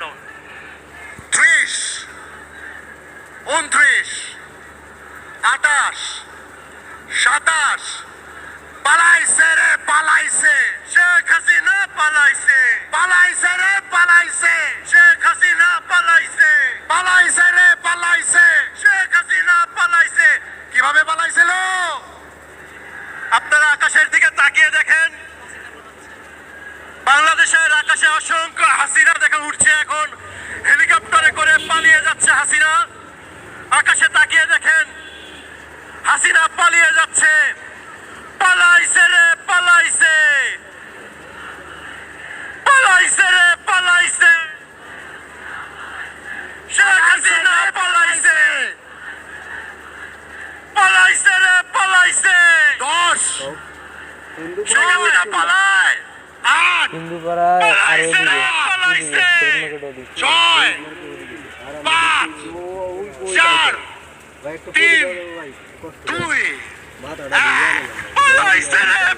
বাহান্ন ত্রিশ উনত্রিশ আটাশ সাতাশ পালাইছে রে পালাইছে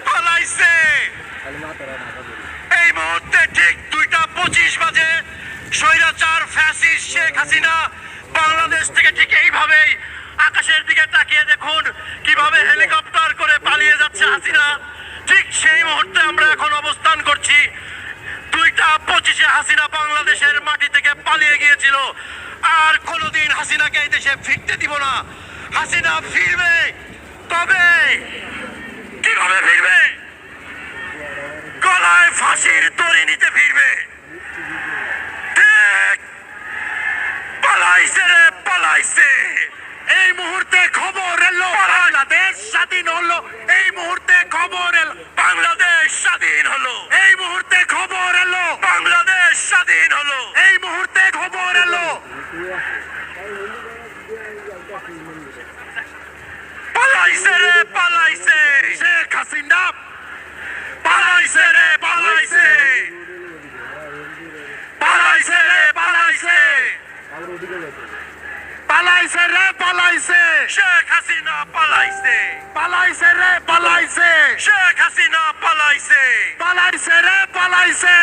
পালাইছে। এই মুহূর্তে ঠিক দুইটা পঁচিশ বাজে স্বৈরাচার ফ্যাসিস্ট শেখ হাসিনা বাংলাদেশ থেকে ঠিক এইভাবেই আকাশের দিকে তাকিয়ে দেখুন কীভাবে হেলিকপ্টার করে পালিয়ে যাচ্ছে হাসিনা। ঠিক সেই মুহূর্তে আমরা এখন অবস্থান করছি। দুইটা পঁচিশে হাসিনা বাংলাদেশের মাটি থেকে পালিয়ে গিয়েছিল। আর কোনোদিন হাসিনাকে এই দেশে ফিরতে দিব না। হাসিনা ফিরবে। তবে কীভাবে ফিরবে? গলায় ফাঁসির দড়ি নিতে ফিরবে। পালাইছে রে, পালাইছে। এই মুহূর্তে খবর এলো, বাংলাদেশ স্বাধীন হলো। এই মুহূর্তে খবর এলো, বাংলাদেশ স্বাধীন হলো। এই মুহূর্তে খবর এলো, বাংলাদেশ স্বাধীন হলো। এই মুহূর্তে খবর এলো। পালাইছে রে, পালাইছে। শেখ হাসিনা, পালাইছে রে, পালাইছে। পালাইছে রে, পালাইছে। পালাইছে রে পালাইছে। শেখ হাসিনা পালাইছে। পালাইছে রে পালাইছে। শেখ হাসিনা পালাইছে। পালাইছে রে পালাইছে।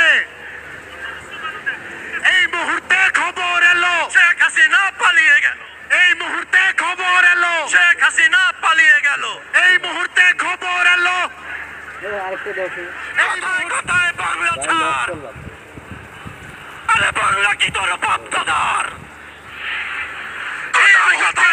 এই মুহূর্তে খবর এলো। শেখ হাসিনা পালিয়ে গেল। এই মুহূর্তে খবর এলো। শেখ হাসিনা পালিয়ে গেল। এই মুহূর্তে খবর এলো। আরেকটা দর্শক কথায় কথায় বাংলা ছাড়। আরে বাংলা কি তোর বাপ দাদার? কথায় কথায় বাংলা ছাড়